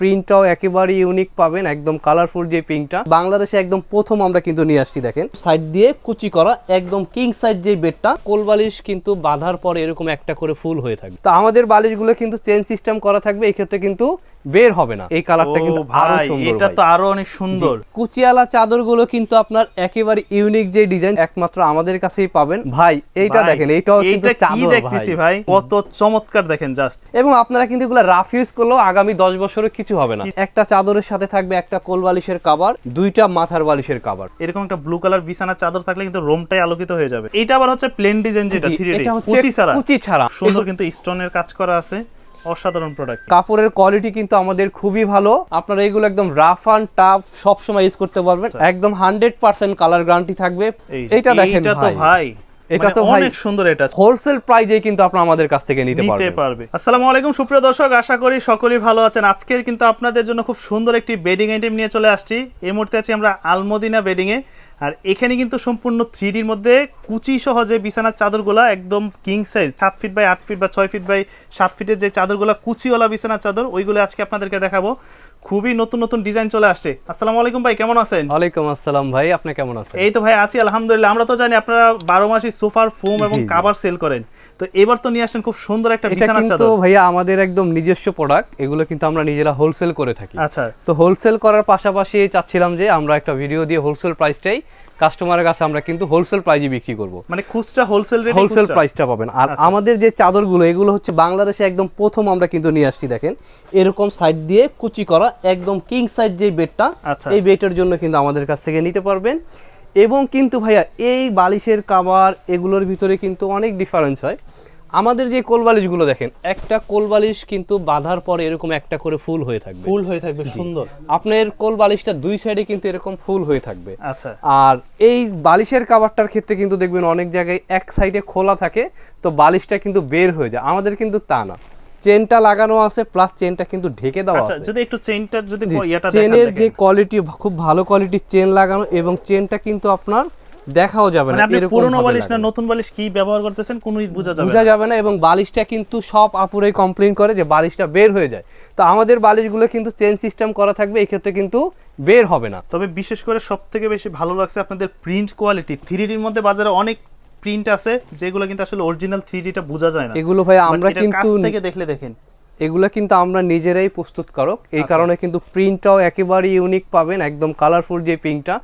প্রিন্টটাও একেবারে ইউনিক পাবেন, একদম কালারফুল যে পিঙ্কটা বাংলাদেশে একদম প্রথম আমরা কিন্তু নিয়ে আসছি, দেখেন। সাইড দিয়ে কুচি করা, একদম কিং সাইড যে বেডটা কোল বালিশ কিন্তু বাঁধার পরে এরকম একটা করে ফুল হয়ে থাকবে। তো আমাদের বালিশগুলো কিন্তু চেন সিস্টেম করা থাকবে, এক্ষেত্রে ক্ষেত্রে কিন্তু বের হবে না। এই কালারটা কিন্তু আরও সুন্দর এটা তো আরও অনেক সুন্দর। কুচিয়ালা চাদরগুলো কিন্তু আপনার একেবারে ইউনিক যে ডিজাইন একমাত্র আমাদের কাছেই পাবেন। ভাই এইটা দেখেন এইটাও কিন্তু চাদর দেখতেছি ভাই? কত চমৎকার দেখেন জাস্ট এবং আপনারা কিন্তু এগুলো রাফ ইউজ করলেও আগামী দশ বছরে কিছু হবে না। একটা চাদরের সাথে থাকবে একটা কোল বালিশের কাবার দুইটা মাথার বালিশের কাবার এরকম একটা ব্লু কালার বিছানার চাদর থাকলে কিন্তু রুমটাই আলোকিত হয়ে যাবে। এটা আবার হচ্ছে প্লেন ডিজাইন যেটা 3D এটা হচ্ছে কুচি ছাড়া। কুচি ছাড়া। সুন্দর কিন্তু স্টোনের কাজ করা আছে। অসাধারণ প্রোডাক্ট কাপড়ের কোয়ালিটি কিন্তু আমাদের খুবই ভালো। আপনারা এগুলো একদম রাফ অ্যান্ড টাফ সব সময় ইউজ করতে পারবেন। একদম হান্ড্রেড পার্সেন্ট কালার গ্যারান্টি থাকবে। এইটা দেখেন এইটা তো ভাই। এটা মানে তো অনেক সুন্দর এটা। হোলসেল প্রাইজে কিন্তু আপনারা আমাদের কাছ থেকে নিতে নিতে পারবে। আসসালামু আলাইকুম সুপ্রিয় দর্শক আশা করি সকলেই ভালো আছেন। আজকে কিন্তু আপনাদের জন্য খুব সুন্দর একটি বেডিং আইটেম নিয়ে চলে আসছি। এই মুহূর্তে আছি আমরা আলমদিনা বেডিং এ আর এখানে কিন্তু সম্পূর্ণ থ্রি ডির মধ্যে কুচি সহজে যে বিছানার চাদরগুলা একদম কিং সাইজ সাত ফিট বাই আট ফিট বা ছয় ফিট বাই সাত ফিটের যে চাদরগুলা কুচিওয়ালা বিছানার চাদর ওইগুলো আজকে আপনাদেরকে দেখাবো। খুবই নতুন নতুন ডিজাইন চলে আসছে। আসসালামু আলাইকুম ভাই কেমন আছেন? ওয়ালাইকুম আসসালাম ভাই আপনি কেমন আছেন? এই তো ভাই আছি আলহামদুলিল্লাহ। আমরা তো জানি আপনারা বারো মাসই সোফার ফোম এবং। কাভার সেল করেন। তো এবার তো নিয়ে আসছেন খুব সুন্দর একটা এটা বিছানার কিন্তু ভাইয়া আমাদের একদম নিজস্ব প্রোডাক্ট এগুলো কিন্তু আমরা নিজেরা হোলসেল করে থাকি। আচ্ছা। তো হোলসেল করার পাশাপাশি চাচ্ছিলাম যে আমরা একটা ভিডিও দিয়ে হোলসেল প্রাইসটাই কাস্টমারের কাছে আমরা কিন্তু হোলসেল প্রাইজে বিক্রি করব। মানে খুচরা হোলসেল রেটে হোলসেল প্রাইসটা পাবেন। আর আচ্ছা। আমাদের যে চাদরগুলো এগুলো হচ্ছে বাংলাদেশে একদম প্রথম আমরা কিন্তু নিয়ে আসছি দেখেন। এরকম সাইড দিয়ে কুচি করা একদম কিং সাইড যে বেডটা। এই বেডের জন্য কিন্তু আমাদের কাছ থেকে নিতে পারবেন। এবং কিন্তু ভাইয়া এই বালিশের কাবার এগুলোর ভিতরে কিন্তু অনেক ডিফারেন্স হয়। আমাদের যে কোল বালিশগুলো দেখেন একটা কোল বালিশ কিন্তু বাঁধার পরে এরকম একটা করে ফুল হয়ে থাকবে। ফুল হয়ে থাকবে সুন্দর। আপনার কোল বালিশটা দুই সাইডে কিন্তু এরকম ফুল হয়ে থাকবে। আচ্ছা। আর এই বালিশের কাবারটার ক্ষেত্রে কিন্তু দেখবেন অনেক জায়গায় এক সাইডে খোলা থাকে তো বালিশটা কিন্তু বের হয়ে যায়। আমাদের কিন্তু তা না। চেনটা লাগানো আছে প্লাস চেনটা কিন্তু ঢেকে দেওয়া আচ্ছা আছে। যদি একটু চেইনটা যদি ইয়াটা চেনের যে কোয়ালিটি খুব ভালো কোয়ালিটির চেন লাগানো এবং চেনটা কিন্তু আপনার দেখাও যাবে মানে না আপনি এরকম পুরনো বালিশ না নতুন বালিশ কি ব্যবহার করতেছেন কোনোই বোঝা যাবে বোঝা না। যাবে না এবং বালিশটা কিন্তু সব আপুরাই কমপ্লেন করে যে বালিশটা বের হয়ে যায়। তো আমাদের বালিশগুলো কিন্তু চেন সিস্টেম করা থাকবে এই ক্ষেত্রে কিন্তু বের হবে না। তবে বিশেষ করে সব থেকে বেশি ভালো লাগছে আপনাদের প্রিন্ট কোয়ালিটি থ্রি ডির মধ্যে বাজারে অনেক প্রিন্ট আছে যেগুলো কিন্তু আসলে অরিজিনাল থ্রি ডিটা বোঝা যায় না। এগুলো ভাই আমরা কিন্তু থেকে দেখলে দেখেন। এগুলো কিন্তু আমরা নিজেরাই প্রস্তুত করক। এই আচ্ছা। কারণে কিন্তু প্রিন্টটাও একেবারে ইউনিক পাবেন একদম কালারফুল যে পিঙ্কটা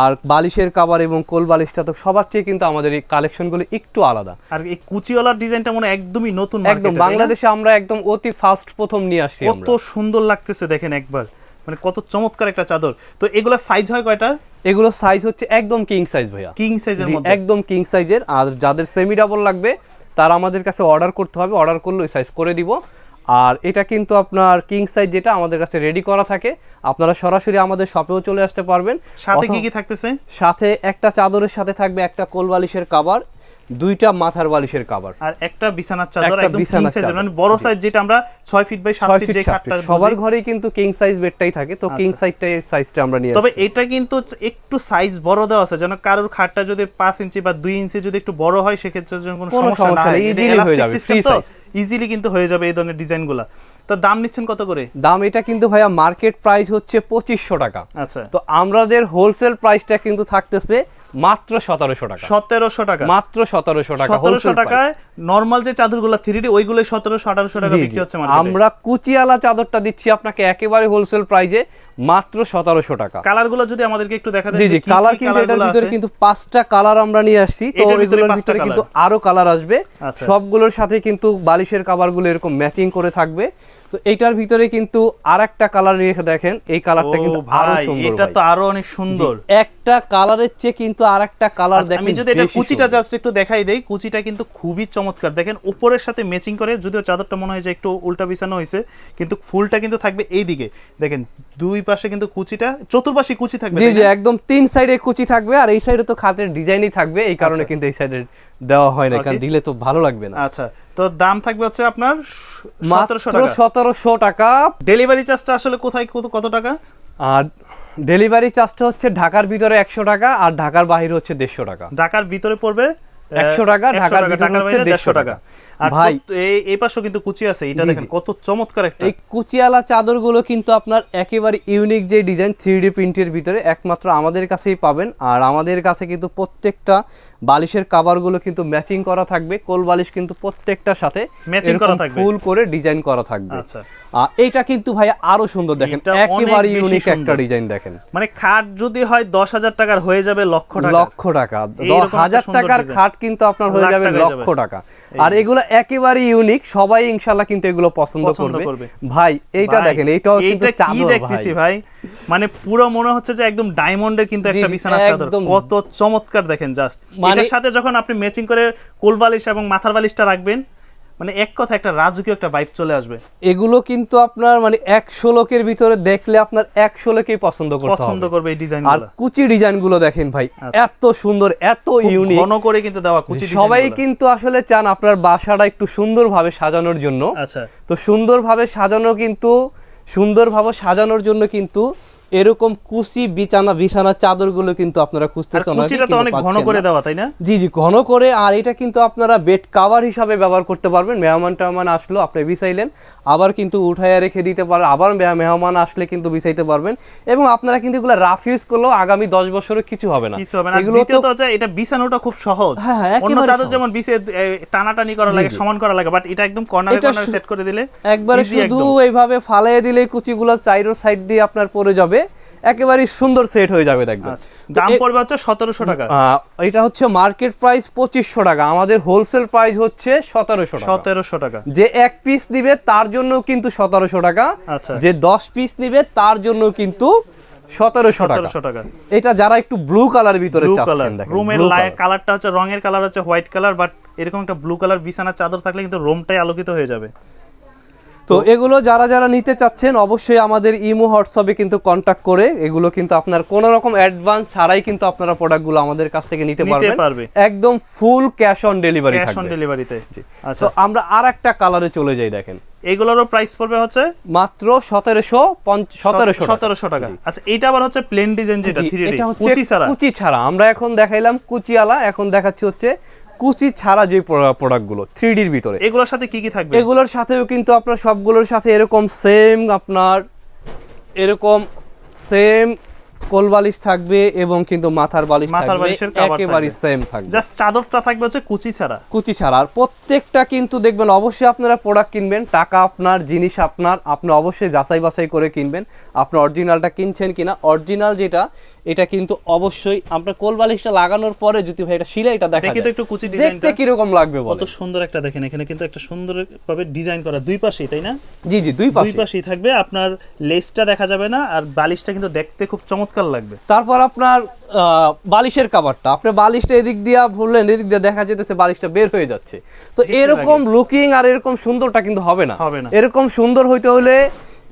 আর বালিশের কাবার এবং কোল বালিশটা তো সবার চেয়ে কিন্তু আমাদের এই কালেকশনগুলো একটু আলাদা। আর এই কুচিওয়ালার ডিজাইনটা মনে একদমই নতুন একদম? বাংলাদেশে আমরা একদম অতি ফার্স্ট প্রথম নিয়ে আসছি কত সুন্দর লাগতেছে দেখেন একবার। মানে কত চমৎকার একটা চাদর। তো এগুলা সাইজ হয় কয়টা? এগুলো সাইজ হচ্ছে একদম কিং সাইজ ভাইয়া। কিং সাইজের মধ্যে? একদম কিং সাইজের আর যাদের সেমি ডাবল লাগবে তারা আমাদের কাছে অর্ডার করতে হবে। অর্ডার করলে ওই সাইজ করে দিব। আর এটা কিন্তু আপনার কিং সাইজ যেটা আমাদের কাছে রেডি করা থাকে। আপনারা সরাসরি আমাদের শপেও চলে আসতে পারবেন। সাথে কি কি থাকতেছে? সাথে একটা চাদরের সাথে থাকবে একটা কোল বালিশের কাবার দুইটা মাথার বালিশের কাভার আর একটা বিছানার চাদর একদম কিং সাইজের মানে বড় সাইজ যেটা আমরা 6 ফিট বাই 7 ফিট যে খাটটা সবার ঘরেই কিন্তু কিং সাইজ বেডটাই থাকে। তো কিং। সাইজটাই সাইজটা আমরা নিয়ে তবে এটা কিন্তু একটু সাইজ বড় দেওয়া আছে যেন কারোর খাটটা যদি 5 ইঞ্চি বা 2 ইঞ্চি যদি একটু বড় হয় সেক্ষেত্রে যেন কোনো সমস্যা না নেই, ইজিলি হয়ে যাবে, ফ্রি size। ইজিলি কিন্তু হয়ে যাবে এই ধরনের ডিজাইনগুলো। তো দাম নিচ্ছেন কত করে? দাম এটা কিন্তু ভাইয়া মার্কেট প্রাইস হচ্ছে পঁচিশশো টাকা। আচ্ছা। তো আমাদের হোলসেল প্রাইসটা কিন্তু থাকতেছে মাত্র সতেরোশো টাকা। 1700 টাকা। মাত্র সতেরোশো টাকা 1700 হোলসেল টাকায় নরমাল যে চাদরগুলো থ্রি ডি ওইগুলো 1700 1800 টাকা বিক্রি হচ্ছে আমরা কুচিয়ালা চাদরটা দিচ্ছি আপনাকে একেবারে হোলসেল প্রাইজে মাত্র সতেরোশো টাকা। কালারগুলো যদি আমাদেরকে একটু দেখা জি জি কালার কিন্তু এটার ভিতরে কিন্তু পাঁচটা কালার আমরা নিয়ে আসছি। তো এগুলোর ভিতরে কিন্তু আরও কালার আসবে। আচ্ছা। সবগুলোর সাথে কিন্তু বালিশের কাভারগুলো এরকম ম্যাচিং করে থাকবে। তো এইটার ভিতরে কিন্তু আরেকটা কালার রেখে দেখেন এই কালারটা কিন্তু আরও সুন্দর এটা তো আরও অনেক সুন্দর। একটা কালারের চেয়ে কিন্তু আর একটা কালার দেখেন আমি যদি এটা কুচিটা জাস্ট একটু দেখাই দেই কুচিটা কিন্তু খুবই চমৎকার। দেখেন উপরের সাথে ম্যাচিং করে যদিও চাদরটা মনে হয় যে একটু উল্টা বিছানো হয়েছে কিন্তু ফুলটা কিন্তু থাকবে এই দিকে। দেখেন দুই পাশে কিন্তু কুচিটা চতুর্পাশে কুচি থাকবে জি জি একদম তিন সাইডে কুচি থাকবে আর এই সাইডে তো খাতের ডিজাইনই থাকবে এই কারণে আচ্ছা। কিন্তু এই সাইডে দেওয়া হয় না কারণ দিলে তো ভালো লাগবে না। আচ্ছা তো দাম থাকবে হচ্ছে আপনার মাত্র সতেরোশো টাকা। ডেলিভারি চার্জটা আসলে কোথায় কত টাকা? আর ডেলিভারি চার্জটা হচ্ছে ঢাকার ভিতরে একশো টাকা আর ঢাকার বাইরে হচ্ছে দেড়শো টাকা। ঢাকার ভিতরে পড়বে 100 টাকা, ঢাকার ভিতরে হচ্ছে বাইরে 150 150 টাকা। আর ভাই এই- এই পাশেও কিন্তু কুচি আছে এটা দেখেন কত চমৎকার একটা। এই কুচিয়ালা চাদরগুলো কিন্তু আপনার একেবারে ইউনিক যে ডিজাইন থ্রি ডি প্রিন্টের ভিতরে একমাত্র আমাদের কাছেই পাবেন আর আমাদের কাছে কিন্তু প্রত্যেকটা বালিশের কাভারগুলো কিন্তু ম্যাচিং করা থাকবে কোল বালিশ কিন্তু প্রত্যেকটার সাথে এরকম করা থাকবে। ফুল করে ডিজাইন করা থাকবে। আচ্ছা। আর এইটা কিন্তু ভাই আরও সুন্দর দেখেন একেবারে ইউনিক একটা ডিজাইন দেখেন। মানে খাট যদি হয় দশ হাজার টাকার হয়ে যাবে লক্ষ টাকা। লক্ষ টাকা এইরকম দশ একটা হাজার সুন্দর টাকার খাট কিন্তু আপনার হয়ে যাবে লক্ষ টাকা। আর এগুলো একেবারে ইউনিক সবাই ইনশাল্লাহ কিন্তু এগুলো পছন্দ করবে। ভাই এইটা দেখেন এইটাও কিন্তু চাদর ভাই। দেখতেছি ভাই? মানে পুরো মনে হচ্ছে যে একদম ডায়মন্ডের কিন্তু একটা জি, বিছানার চাদর। কত চমৎকার দেখেন জাস্ট এটার সাথে যখন আপনি ম্যাচিং করে কোল বালিশ এবং মাথার বালিশটা রাখবেন মানে এক কথা একটা রাজকীয় একটা ভাইব চলে আসবে। এগুলো কিন্তু আপনার মানে একশো লোকের ভিতরে দেখলে আপনার একশো লোকেই পছন্দ করতে পছন্দ করবে এই ডিজাইন আর কুচি ডিজাইনগুলো দেখেন ভাই আচ্ছা। এত সুন্দর এত ইউনিক ঘন করে কিন্তু দেওয়া কুচি সবাই কিন্তু আসলে চান আপনার বাসাটা একটু সুন্দরভাবে সাজানোর জন্য। আচ্ছা। তো সুন্দরভাবে সাজানো কিন্তু সুন্দরভাবে সাজানোর জন্য কিন্তু এরকম কুচি বিছানা বিছানা চাদরগুলো কিন্তু আপনারা আর খুঁজতেছেন কুচিটা তো অনেক ঘন করে দেওয়া তাই না? জি জি ঘন করে আর এটা কিন্তু আপনারা বেড কাভার হিসাবে ব্যবহার করতে পারবেন। মেহমান টেহমান আসলো আপনি বিছাইলেন আবার কিন্তু উঠাইয়া রেখে দিতে পারেন আবার মেহমান আসলে কিন্তু বিছাইতে পারবেন। এবং আপনারা কিন্তু এগুলো রাফ ইউজ করলেও আগামী দশ বছরে কিছু হবে না। কিছু হবে না। এগুলো তো এটা বিছানোটা খুব সহজ। হ্যাঁ, হ্যাঁ, অন্য চাদর যেমন বিছে টানাটানি করা লাগে সমান করা লাগে বাট এটা একদম কর্নারে কর্নারে সেট করে দিলে একবারে শুধু এইভাবে ফালাইয়ে দিলে কুচিগুলো চাইরো সাইড দিয়ে আপনার পরে যাবে। একেবারে সুন্দর সেট হয়ে যাবে দেখবেন। আচ্ছা, দাম পড়বে হচ্ছে সতেরোশো টাকা। এটা হচ্ছে মার্কেট প্রাইস পঁচিশশো টাকা। আমাদের হোলসেল প্রাইস হচ্ছে সতেরোশো টাকা। সতেরোশো টাকা। যে এক পিস নিবে তার জন্য কিন্তু সতেরোশো টাকা। আচ্ছা। যে দশ পিস নিবে তার জন্য কিন্তু সতেরোশো টাকা। এটা যারা একটু ব্লু কালার ভিতরে চাচ্ছেন দেখেন রুমের কালারটা হচ্ছে রঙের কালার হচ্ছে হোয়াইট কালার বাট এরকম একটা ব্লু কালার বিছানার চাদর থাকলে কিন্তু রুমটাই আলোকিত হয়ে যাবে। তো এগুলো যারা যারা নিতে চাচ্ছেন অবশ্যই আমাদের ইমো হোয়াটসঅ্যাপে কিন্তু কন্টাক্ট করে এগুলো কিন্তু আপনার কোনো রকম অ্যাডভান্স ছাড়াই কিন্তু আপনারা প্রোডাক্টগুলো আমাদের কাছ থেকে নিতে পারবেন। পারবে। একদম full cash on delivery cash on ডেলিভারিতে তো আমরা আর একটা কালারে চলে যাই দেখেন। এগুলোরও প্রাইস পড়বে হচ্ছে? মাত্র সতেরোশো সতেরোশো সতেরোশো টাকা। আচ্ছা এটা আবার হচ্ছে প্লেন ডিজাইন যেটা এটা হচ্ছে কুচি ছাড়া। কুচি ছাড়া। আমরা এখন দেখাইলাম কুচিওয়ালা এখন দেখাচ্ছি হচ্ছে কুচি ছাড়া যে প্রোডাক্টগুলো থ্রি ডির ভিতরে। এগুলোর সাথে কি কি থাকবে? এগুলোর সাথেও কিন্তু আপনার সবগুলোর সাথে এরকম সেম আপনার এরকম সেম কোল বালিশ থাকবে এবং কিন্তু মাথার বালিশ মাথার বালিশের একেবারেই সেম থাকবে। জাস্ট চাদরটা থাকবে হচ্ছে কুচি ছাড়া। কুচি ছাড়া। আর প্রত্যেকটা কিন্তু দেখবেন অবশ্যই আপনারা প্রোডাক্ট কিনবেন টাকা আপনার জিনিস আপনার আপনি অবশ্যই যাচাই বাছাই করে কিনবেন। আপনি অরিজিনালটা কিনছেন কিনা? অরিজিনাল যেটা এটা কিন্তু অবশ্যই আপনার কোল বালিশটা লাগানোর পরে যদি ভাই এটা শিলাইটা দেখা দেখি তো যায়, একটু কুচি দেখতে কীরকম লাগবে কত সুন্দর একটা দেখেন এখানে কিন্তু একটা সুন্দর ভাবে ডিজাইন করা দুই পাশেই তাই না? জি জি দুই পাশে দুই পাশে পাশেই থাকবে আপনার লেসটা দেখা যাবে না আর বালিশটা কিন্তু দেখতে খুব চমৎকার লাগবে। তারপর আপনার আহ, বালিশের কাভারটা আপনি বালিশটা এদিক দিয়া ভুললেন এদিক দিয়ে দেখা যেতেছে বালিশটা বের হয়ে যাচ্ছে। তো এরকম লুকিং আর এরকম সুন্দরটা কিন্তু হবে না। হবে না। এরকম সুন্দর হইতে হলে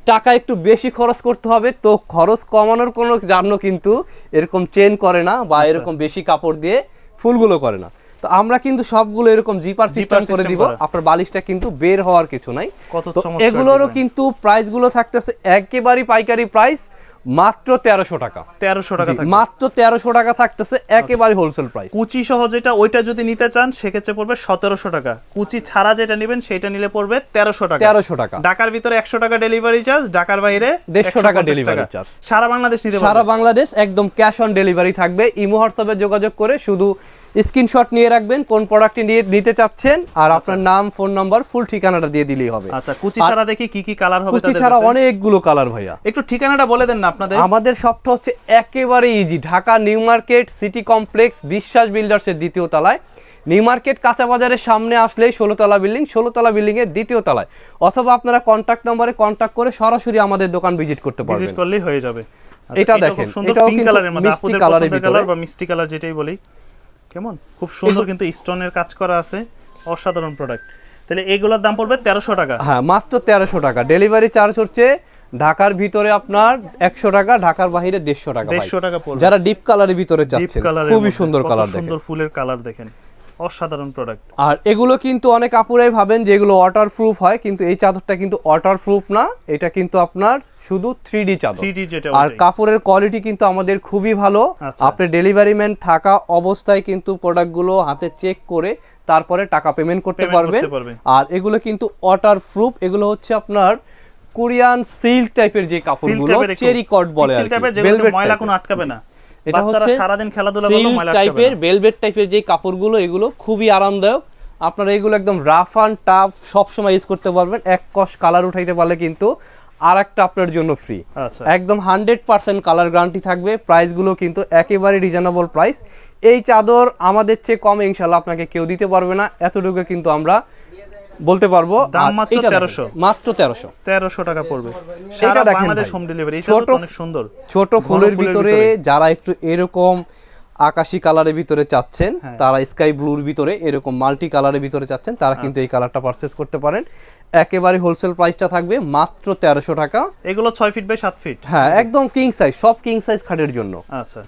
টাকা একটু বেশি খরচ করতে হবে তো খরচ কমানোর কোনো জন্য কিন্তু এরকম চেন করে না বা আচ্ছা। এরকম বেশি কাপড় দিয়ে ফুলগুলো করে না। তো আমরা কিন্তু সবগুলো এরকম জিপার সিস্টেম করে দিব। আপনার বালিশটা কিন্তু বের হওয়ার কিছু নাই। তো এগুলোরও। কিন্তু প্রাইসগুলো থাকতেছে একেবারেই পাইকারি প্রাইস মাত্র তেরোশো টাকা। তেরোশো টাকা মাত্র তেরোশো টাকা থাকতেছে একেবারে হোলসেল প্রাইস কুচি সহ যেটা ওইটা যদি নিতে চান সেক্ষেত্রে পড়বে সতেরোশো টাকা। কুচি ছাড়া যেটা নেবেন সেটা নিলে পড়বে তেরোশো টাকা। তেরোশো টাকা। ঢাকার ভিতরে একশো টাকা ডেলিভারি চার্জ ঢাকার বাইরে 150 টাকা ডেলিভারি চার্জ সারা বাংলাদেশ নিতে সারা বাংলাদেশ একদম ক্যাশ অন ডেলিভারি থাকবে। ইমো হোয়াটসঅ্যাপে যোগাযোগ করে শুধু স্ক্রিনশট নিয়ে রাখবেন কোন প্রোডাক্টটি নিয়ে নিতে চাচ্ছেন আর আপনার নাম ফোন নাম্বার ফুল ঠিকানাটা দিয়ে দিলেই হবে। আচ্ছা কুচি ছাড়া দেখি কি কি কালার হবে কুচি ছাড়া অনেকগুলো কালার ভাইয়া। একটু ঠিকানাটা বলে দেন না আপনাদের। আমাদের শপটা হচ্ছে একেবারে easy Dhaka new market city complex Biswas বিল্ডার্সের দ্বিতীয় তলায়। নিউ মার্কেট কাঁচা বাজারের সামনে আসলেই ষোলোতলা বিল্ডিং ষোলোতলা বিল্ডিং এর দ্বিতীয় তলায়। অথবা আপনারা কন্ট্যাক্ট নম্বরে কন্ট্যাক্ট করে সরাসরি আমাদের দোকান ভিজিট করতে ভিজিট পারবেন। করলেই হয়ে যাবে। আচ্ছা, এটা দেখেন, এটাও কিন্তু মিষ্টি কালারের ভিতরে। কালার বা মিষ্টি কালার যেটাই বলি। কেমন? খুব সুন্দর কিন্তু স্টোনের কাজ করা আছে অসাধারণ প্রোডাক্ট তাহলে এগুলোর দাম পড়বে তেরোশো টাকা। হ্যাঁ মাত্র তেরোশো টাকা। ডেলিভারি চার্জ হচ্ছে ঢাকার ভিতরে আপনার একশো টাকা ঢাকার বাহিরে দেড়শো টাকা দেড়শো টাকা যারা ডিপ কালারের ভিতরে যাচ্ছে খুবই সুন্দর কালার দেখেন সুন্দর ফুলের কালার দেখেন। অসাধারণ প্রোডাক্ট আর এগুলো কিন্তু অনেক আপুরাই ভাবেন যে এগুলো ওয়াটার প্রুফ হয় কিন্তু এই চাদরটা কিন্তু ওয়াটার প্রুফ না এটা কিন্তু আপনার শুধু থ্রি ডি চাদর। 3D যেটা আর। কাপড়ের কোয়ালিটি কিন্তু আমাদের খুবই ভালো। আচ্ছা। আপনি ডেলিভারি ম্যান থাকা অবস্থায় কিন্তু প্রোডাক্টগুলো হাতে চেক করে তারপরে টাকা পেমেন্ট করতে পারবেন। আর এগুলো কিন্তু ওয়াটার প্রুফ এগুলো হচ্ছে আপনার কোরিয়ান সিল্ক টাইপের যে কাপড়গুলো চেরি কট বলে আর টাইপের ময়লা কোনো আটকাবে না। এটা হচ্ছে সারাদিন খেলাধুলা সিল্ক টাইপের ভেলভেট টাইপের যে কাপড়গুলো এগুলো খুবই আরামদায়ক। আপনারা এগুলো একদম রাফ অ্যান্ড টাফ সবসময় ইউজ করতে পারবেন। এক কষ কালার উঠাইতে পারলে কিন্তু আর একটা আপনার জন্য ফ্রি আচ্ছা। একদম হান্ড্রেড পার্সেন্ট কালার গ্যারান্টি থাকবে। প্রাইসগুলো কিন্তু একেবারে রিজনেবল প্রাইস এই চাদর আমাদের চেয়ে কমে ইনশাল্লাহ আপনাকে কেউ দিতে পারবে না। এতটুকু কিন্তু আমরা বলতে পারব আর মাত্র এইটা দেখেন, 1300 মাত্র তেরোশো। তেরোশো টাকা পড়বে। সারা দেখেন হোম ডেলিভারি ছোট- অনেক সুন্দর। ছোট ফুলের ভিতরে। যারা একটু এরকম আকাশি কালারের ভিতরে চাচ্ছেন হ্যাঁ। তারা স্কাই ব্লুর ভিতরে এরকম মাল্টি কালারের ভিতরে চাচ্ছেন তারা কিন্তু আচ্ছা। এই কালারটা পারচেস করতে পারেন। একেবারে হোলসেল প্রাইসটা থাকবে মাত্র তেরোশো টাকা। এগুলো ছয় ফিট বাই সাত ফিট হ্যাঁ একদম কিং সাইজ সব কিং সাইজ খাটের জন্য। আচ্ছা।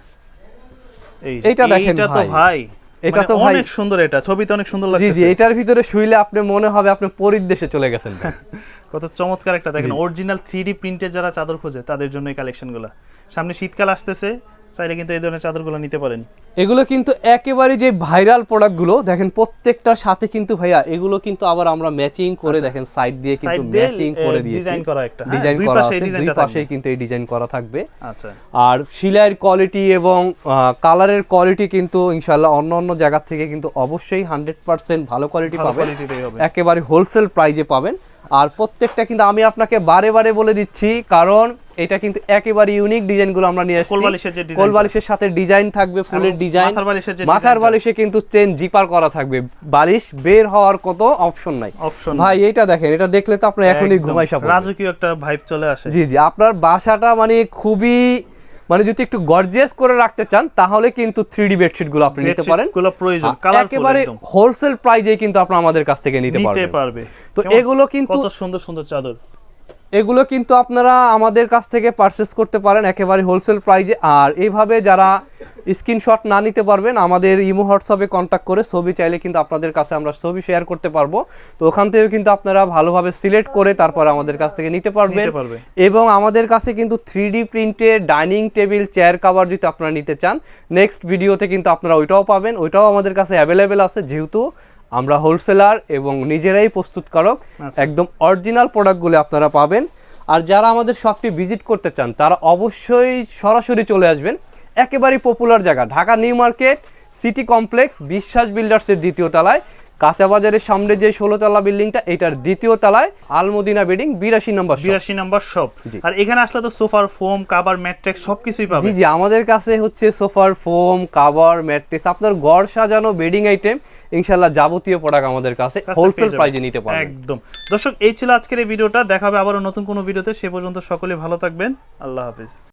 এইটা দেখেন ভাই। এটা মানে তো অনেক সুন্দর এটা ছবিতে অনেক সুন্দর লাগছে জি এটার ভিতরে শুইলে আপনি মনে হবে আপনি পরীর দেশে চলে গেছেন কত চমৎকার একটা দেখেন অরিজিনাল থ্রি ডি প্রিন্টের যারা চাদর খোঁজে তাদের জন্য এই কালেকশনগুলো সামনে শীতকাল আসতেছে চাইলে কিন্তু এই ধরনের চাদরগুলো নিতে পারেন। এগুলো কিন্তু একেবারে যে ভাইরাল প্রোডাক্টগুলো দেখেন প্রত্যেকটার সাথে কিন্তু ভাইয়া এগুলো কিন্তু আবার আমরা ম্যাচিং করে দেখেন সাইড দিয়ে কিন্তু ম্যাচিং করে দিয়েছি। design করা একটা, হ্যাঁ, ডিজাইন করা আছে দুই পাশেই কিন্তু এই ডিজাইন করা থাকবে। আচ্ছা। আর শিলাইয়ের কোয়ালিটি এবং কালারের কোয়ালিটি কিন্তু ইনশাল্লাহ অন্য অন্য জায়গা থেকে কিন্তু অবশ্যই হান্ড্রেড পার্সেন্ট ভালো কোয়ালিটি পাবেন। একেবারে হোলসেল প্রাইজে পাবেন। আর প্রত্যেকটা কিন্তু আমি আপনাকে বারে বারে বলে দিচ্ছি কারণ এটা কিন্তু একেবারে ইউনিক ডিজাইনগুলো আমরা নিয়ে আসছি কোলবালিশের যে কোলবালিশের সাথে ডিজাইন থাকবে ফুলের ডিজাইন মাথার বালিশের যে মাথার বালিশে কিন্তু চেন জিপার করা থাকবে। বালিশ বের হওয়ার কত অপশন নাই। অপশন ভাই এইটা দেখেন এটা দেখলে তো আপনি এখনই ঘুমাইসা পড়বেন। রাজকীয় একটা ভাইব চলে আসে। জি জি আপনার বাসাটা মানে খুবই মানে যদি একটু গর্জিয়াস করে রাখতে চান তাহলে কিন্তু থ্রি ডি বেডশিটগুলো আপনি নিতে পারেন। প্রয়োজন আ- একেবারে হোলসেল প্রাইজে কিন্তু আপনার আমাদের কাছ থেকে নিতে পারবেন। পারবে। তো এগুলো কিন্তু কত সুন্দর সুন্দর চাদর। এগুলো কিন্তু আপনারা আমাদের কাছ থেকে পারচেস করতে পারেন একেবারে হোলসেল প্রাইজে আর এইভাবে যারা স্ক্রিনশট না নিতে পারবেন আমাদের ইমো হোয়াটসঅ্যাপে কন্ট্যাক্ট করে ছবি চাইলে কিন্তু আপনাদের কাছে আমরা ছবি শেয়ার করতে পারব। তো ওখান থেকেও কিন্তু আপনারা ভালোভাবে সিলেক্ট করে তারপর আমাদের কাছ থেকে নিতে পারবেন। পারবে। এবং আমাদের কাছে কিন্তু থ্রি ডি প্রিন্টের ডাইনিং টেবিল চেয়ার কাভার যদি আপনারা নিতে চান নেক্সট ভিডিওতে কিন্তু আপনারা ওইটাও পাবেন। ওইটাও আমাদের কাছে অ্যাভেলেবেল আছে যেহেতু আমরা হোলসেলার এবং নিজেরাই প্রস্তুতকারক। আচ্ছা। একদম অরিজিনাল প্রোডাক্টগুলো আপনারা পাবেন। আর যারা আমাদের শপটি ভিজিট করতে চান তারা অবশ্যই সরাসরি চলে আসবেন। একেবারেই পপুলার জায়গা Dhaka new market city complex Biswas বিল্ডার্সের দ্বিতীয় তলায়। কাঁচা বাজারের সামনে যে ষোলো তলা বিল্ডিংটা এটার দ্বিতীয় তলায় আলমদিনা বিল্ডিং বিরাশি নম্বর বিরাশি নাম্বার শপ আর এখানে আসলে তো সোফার ফোম কাবার ম্যাট্রেক্স সবকিছুই পাবে জি জি আমাদের কাছে হচ্ছে সোফার ফোম কাভার ম্যাট্রেস আপনার ঘর সাজানো বেডিং আইটেম ইনশাল্লাহ যাবতীয় প্রোডাক্ট আমাদের কাছে হোলসেল প্রাইজে নিতে পারবেন। একদম। দর্শক এই ছিল আজকের এই ভিডিওটা। দেখাবে আবারও নতুন কোনো ভিডিওতে। সে পর্যন্ত সকলে ভালো থাকবেন। আল্লাহ হাফিজ।